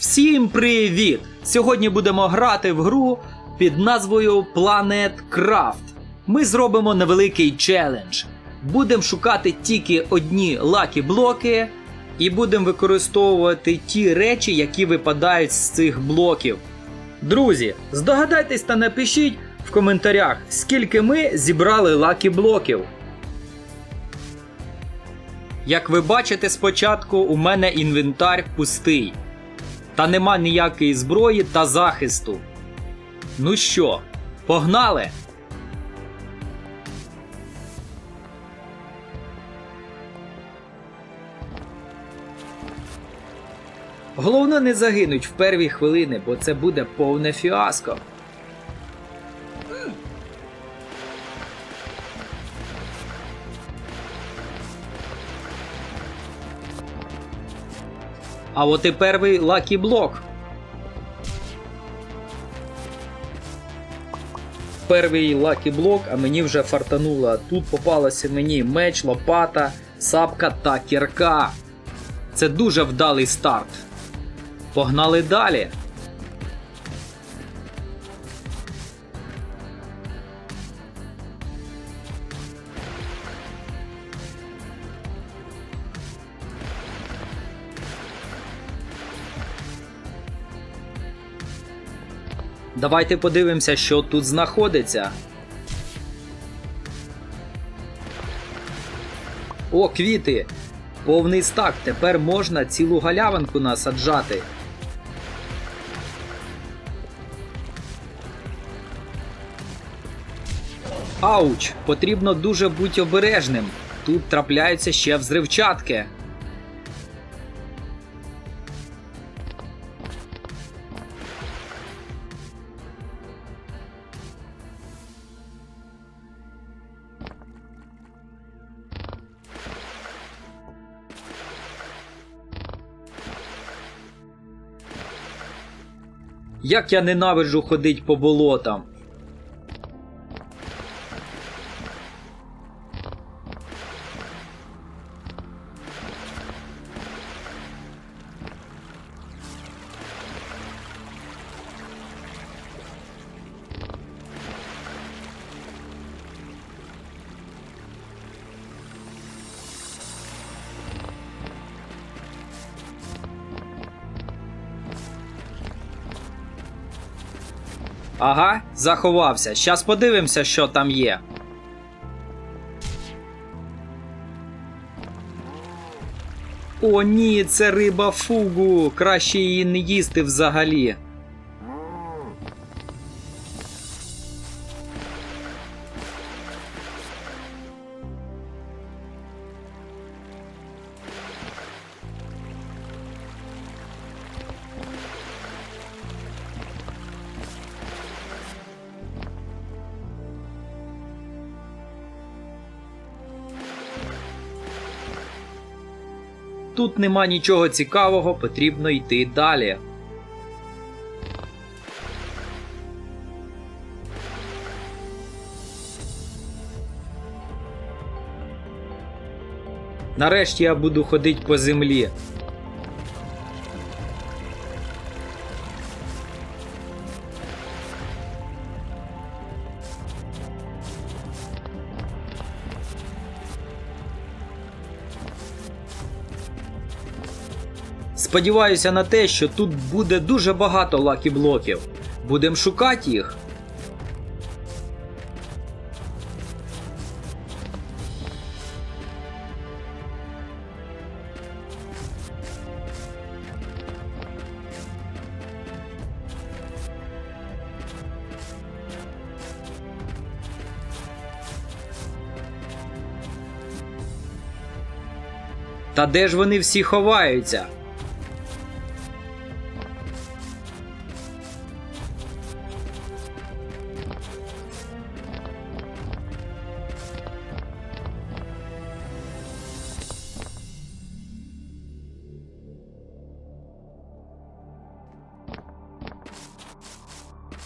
Всім привіт! Сьогодні будемо грати в гру під назвою Planet Craft. Ми зробимо невеликий челендж. Будемо шукати тільки одні лакі блоки і будемо використовувати ті речі, які випадають з цих блоків. Друзі, здогадайтесь та напишіть в коментарях, скільки ми зібрали лакі блоків. Як ви бачите, спочатку у мене інвентар пустий. Та нема ніякої зброї та захисту. Ну що, погнали? Головне не загинуть в перві хвилини, бо це буде повне фіаско. А от і перший лакі блок. Перший лакі блок, а мені вже фартануло. Тут попалося мені меч, лопата, сапка та кірка. Це дуже вдалий старт. Погнали далі. Давайте подивимося, що тут знаходиться. О, квіти! Повний стак. Тепер можна цілу галявинку насаджати. Ауч! Потрібно дуже бути обережним. Тут трапляються ще взривчатки. Як я ненавиджу ходить по болотам. Заховався. Щас подивимося, що там є. О, ні, це риба фугу. Краще її не їсти взагалі. Тут нема нічого цікавого, потрібно йти далі. Нарешті я буду ходити по землі. Сподіваюся на те, що тут буде дуже багато лакі-блоків. Будемо шукати їх. Та де ж вони всі ховаються?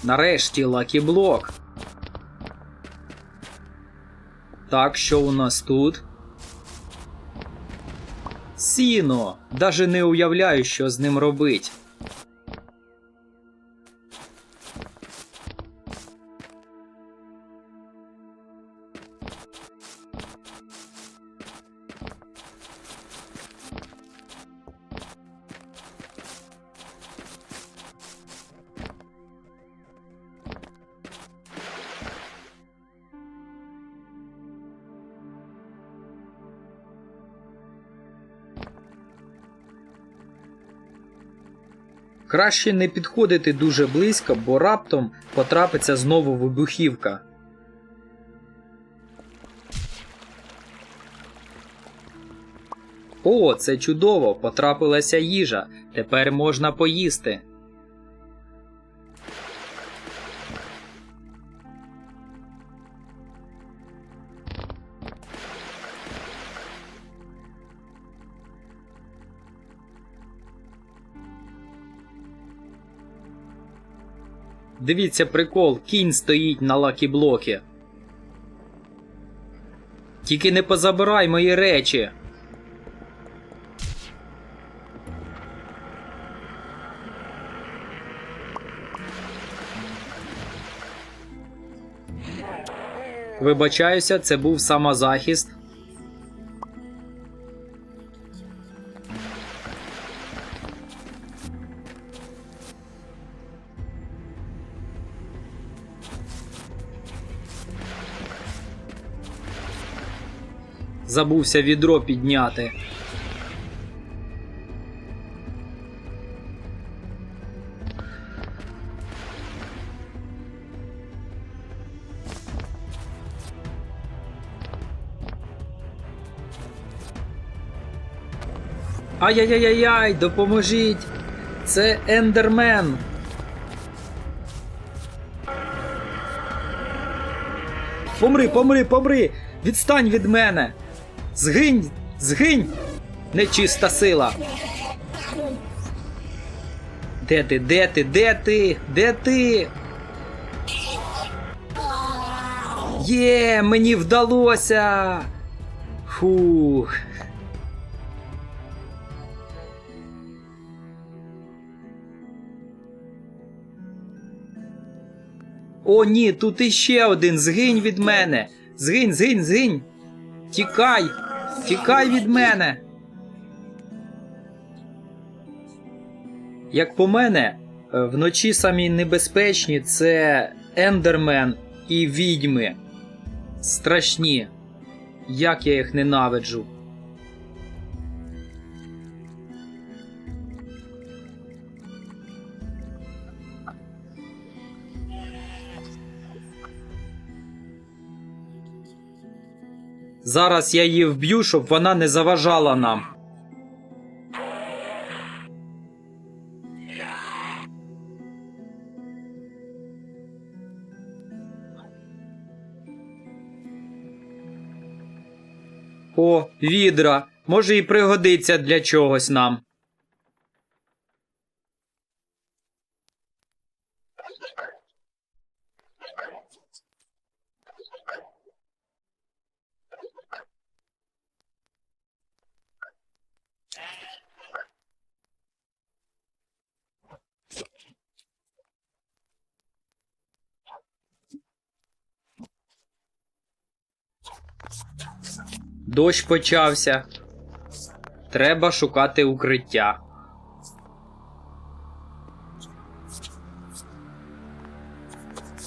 Нарешті лакі-блок. Так, що у нас тут? Сіно! Даже не уявляю, що з ним робить. Краще не підходити дуже близько, бо раптом потрапиться знову вибухівка. О, це чудово! Потрапилася їжа. Тепер можна поїсти. Дивіться прикол, кінь стоїть на лакіблокі. Тільки не позабирай мої речі. Вибачаюся, це був самозахист. Забувся відро підняти. Ай-яй-яй-яй, допоможіть! Це ендермен. Помри, помри, помри! Відстань від мене! Згинь! Згинь! Нечиста сила! Де ти? Де ти? Де ти? Де ти? Є, мені вдалося! Фух. О, ні, тут іще один. Згинь від мене. Згинь, згинь, згинь. Тікай. Тікай від мене. Як по мене, е, вночі самі небезпечні це ендермен і відьми. Страшні. Як я їх ненавиджу. Зараз я її вб'ю, щоб вона не заважала нам. О, відра. Може і пригодиться для чогось нам. Дощ почався. Треба шукати укриття.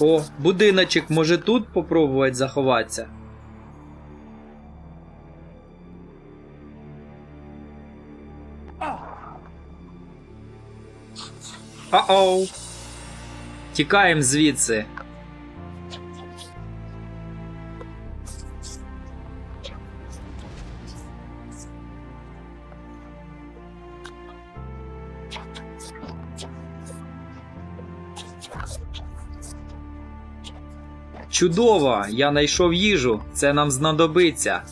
О, будиночок, може тут попробувати заховатися? А-оу. Тікаємо звідси. Чудово! Я знайшов їжу. Це нам знадобиться.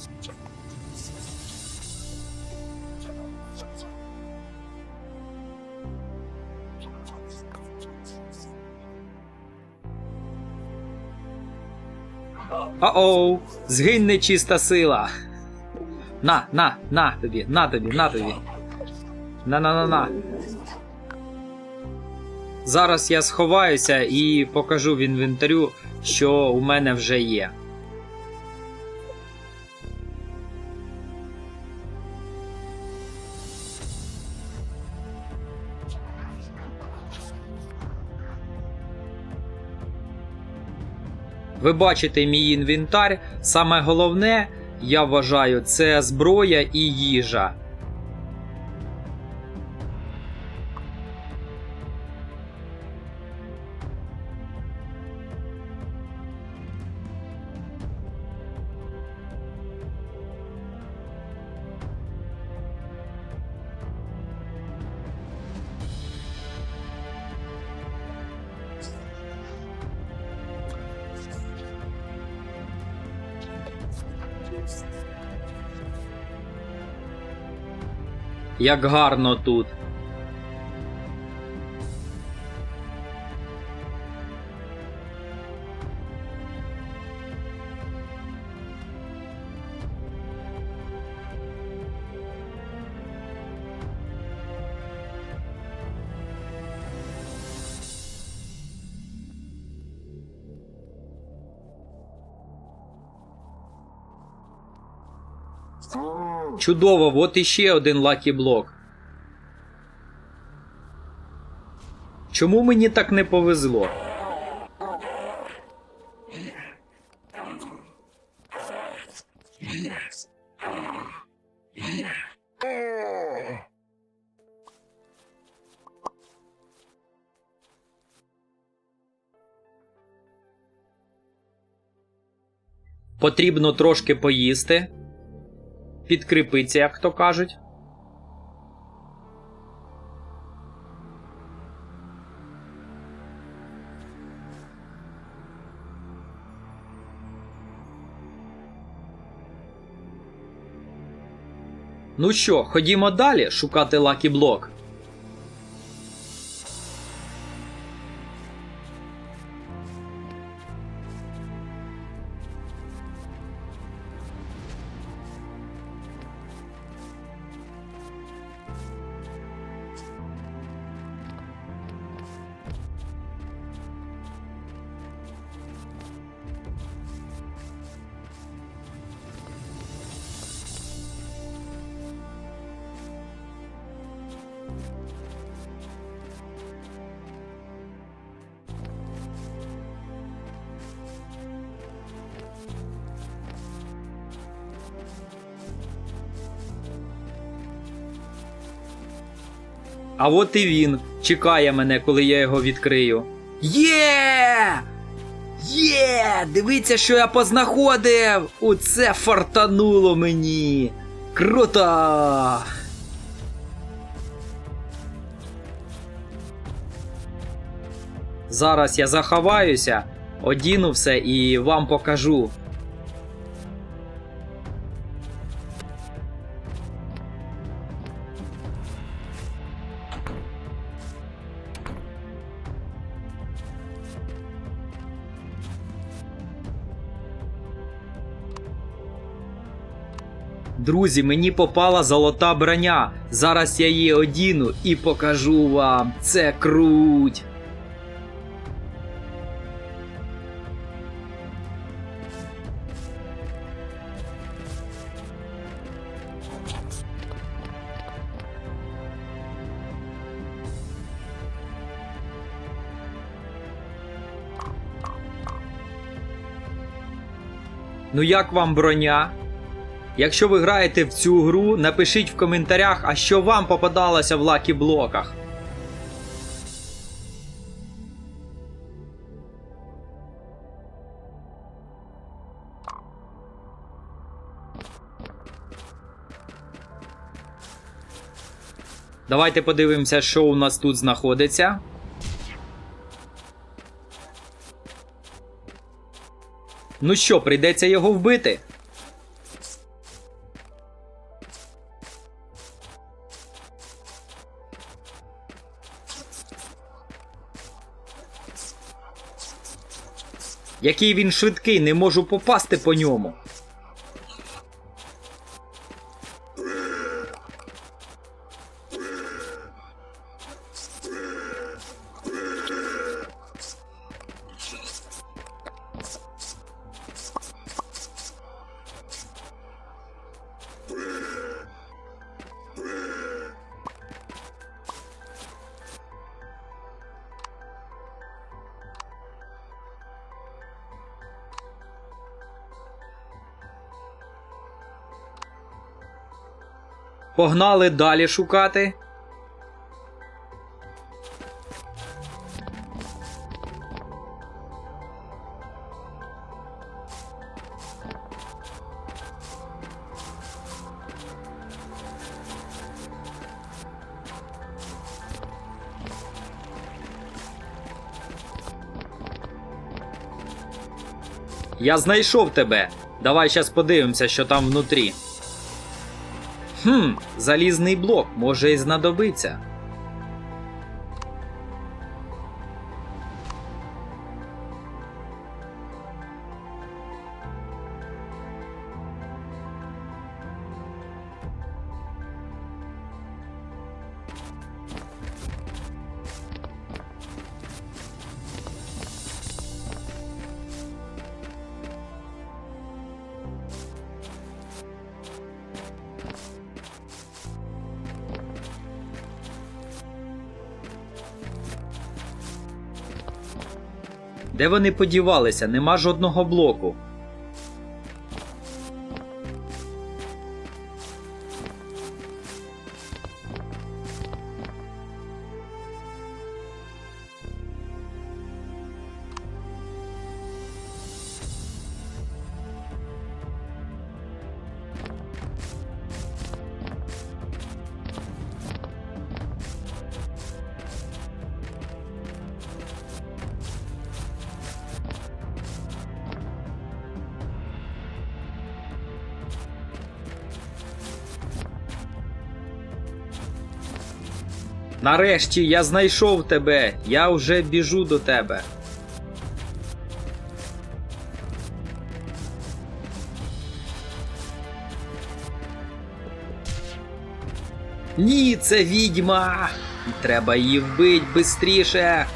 А-оу! Згинь нечиста сила. На, на, на тобі, на тобі, на тобі. На-на-на-на. Зараз я сховаюся і покажу в інвентарю, що у мене вже є. Ви бачите мій інвентар. Саме головне, я вважаю, це зброя і їжа. Як гарно тут. Чудово, от іще один лакі блок. Чому мені так не повезло? Потрібно трошки поїсти. Підкріпиться, як то кажуть. Ну що, ходімо далі шукати лакі блок. А от і він чекає мене, коли я його відкрию. Є! Є! Дивіться, що я познаходив! Оце фартануло мені! Круто! Зараз я заховаюся, одіну все і вам покажу. Друзі, мені попала золота броня. Зараз я її одіну і покажу вам. Це круть. Ну як вам броня? Якщо ви граєте в цю гру, напишіть в коментарях, а що вам попадалося в лакі блоках. Давайте подивимося, що у нас тут знаходиться. Ну що, прийдеться його вбити? Який він швидкий, не можу попасти по ньому. Погнали далі шукати. Я знайшов тебе. Давай щас подивимося, що там внутрі. Хм, залізний блок може й знадобиться. Де вони подівалися? Нема жодного блоку. Нарешті я знайшов тебе. Я вже біжу до тебе. Ні, це відьма. Треба її вбить бистріше.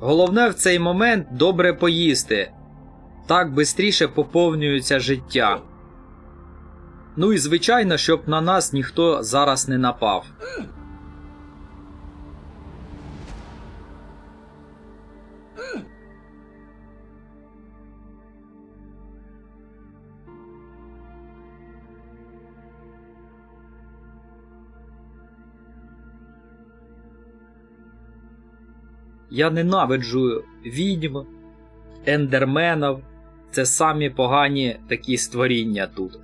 Головне в цей момент добре поїсти. Так бистріше поповнюється життя. Ну і звичайно, щоб на нас ніхто зараз не напав. Я ненавиджу відьм, ендерменів. Це самі погані такі створіння тут.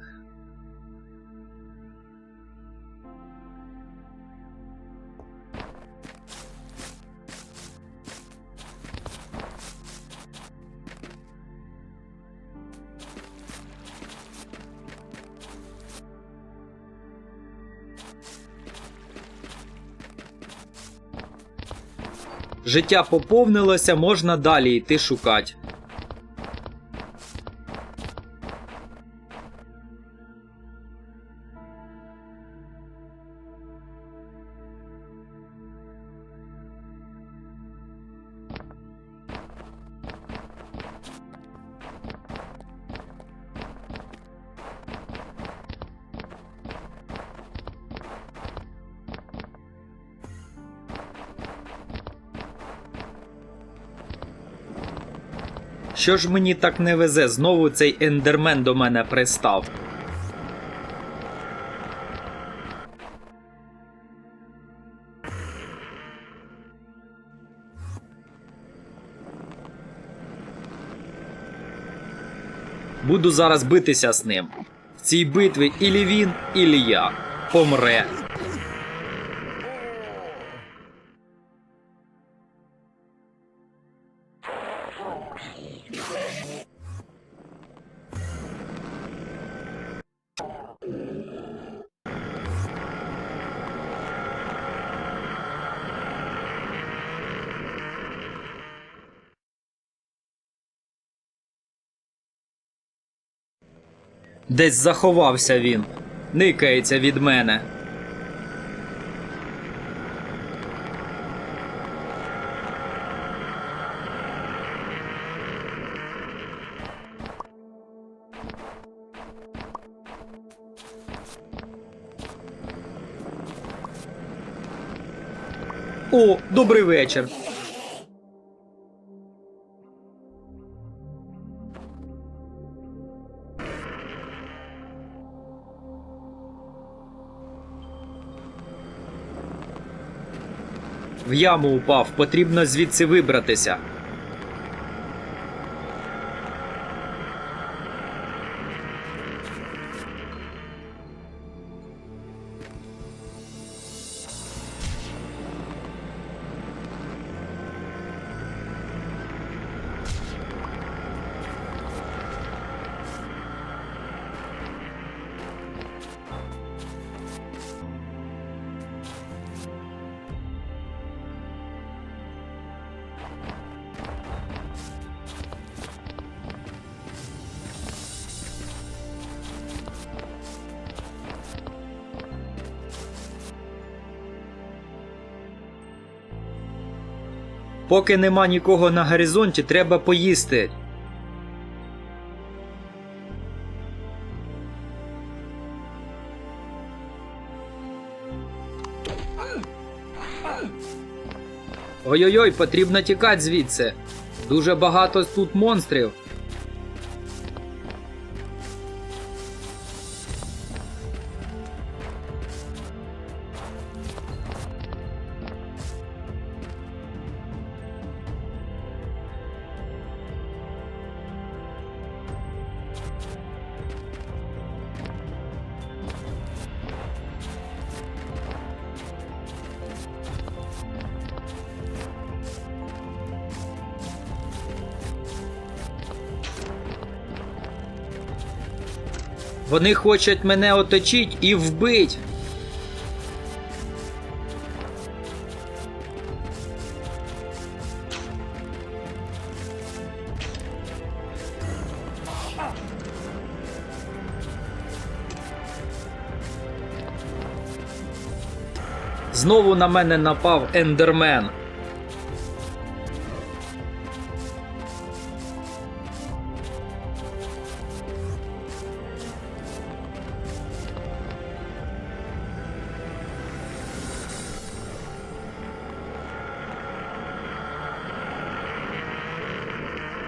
Життя поповнилося, можна далі йти шукати. Що ж мені так не везе? Знову цей ендермен до мене пристав. Буду зараз битися з ним. В цій битві ілі він, ілі я. Помре. Десь заховався він. Никається від мене. О, добрий вечір. Яму упав, потрібно звідси вибратися. Поки нема нікого на горизонті, треба поїсти. Ой-ой-ой, потрібно тікати звідси. Дуже багато тут монстрів. Вони хочуть мене оточить і вбить. Знову на мене напав ендермен.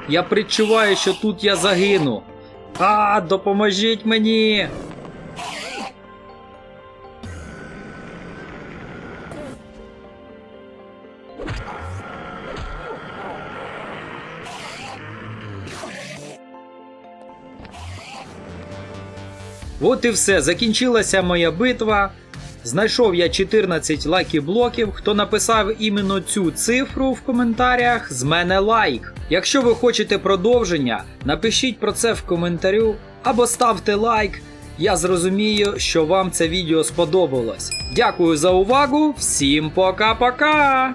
Я предчуваю, що тут я загину. А, допоможіть мені. От і все, закінчилася моя битва. Знайшов я 14 лакі блоків. Хто написав іменно цю цифру в коментарях, з мене лайк. Якщо ви хочете продовження, напишіть про це в коментарю або ставте лайк. Я зрозумію, що вам це відео сподобалось. Дякую за увагу, всім пока-пока!